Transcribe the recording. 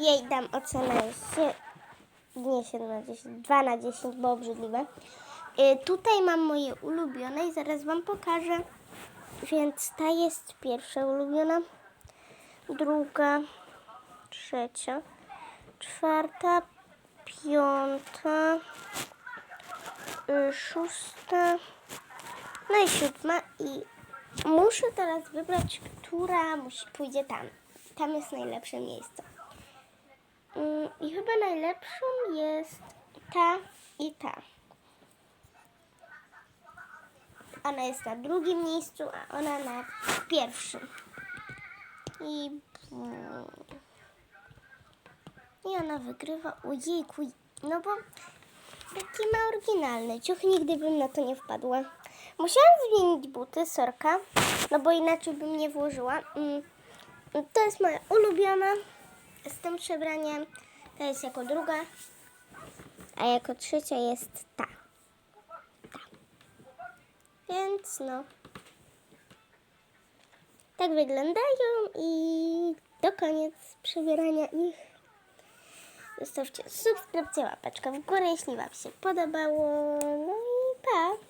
jej dam ocenę sie- nie 7 na 10, 2 na 10, bo obrzydliwe. Y, tutaj mam moje ulubione i zaraz Wam pokażę. Więc ta jest pierwsza ulubiona, druga, trzecia, czwarta, piąta, y, szósta, no i siódma i muszę teraz wybrać, która musi, pójdzie tam. Tam jest najlepsze miejsce. Mm, I chyba najlepszą jest ta i ta. Ona jest na drugim miejscu, a ona na pierwszym. I, mm, i ona wygrywa. Ojejku, no bo taki ma oryginalny. Ciuch nigdy bym na to nie wpadła. Musiałam zmienić buty, sorka, no bo inaczej bym nie włożyła. Mm, To jest moja ulubiona przebraniem. To jest jako druga, a jako trzecia jest ta. Ta. Więc no. Tak wyglądają i do koniec przebierania ich. Zostawcie subskrypcję, łapeczkę w górę, jeśli Wam się podobało. No i pa!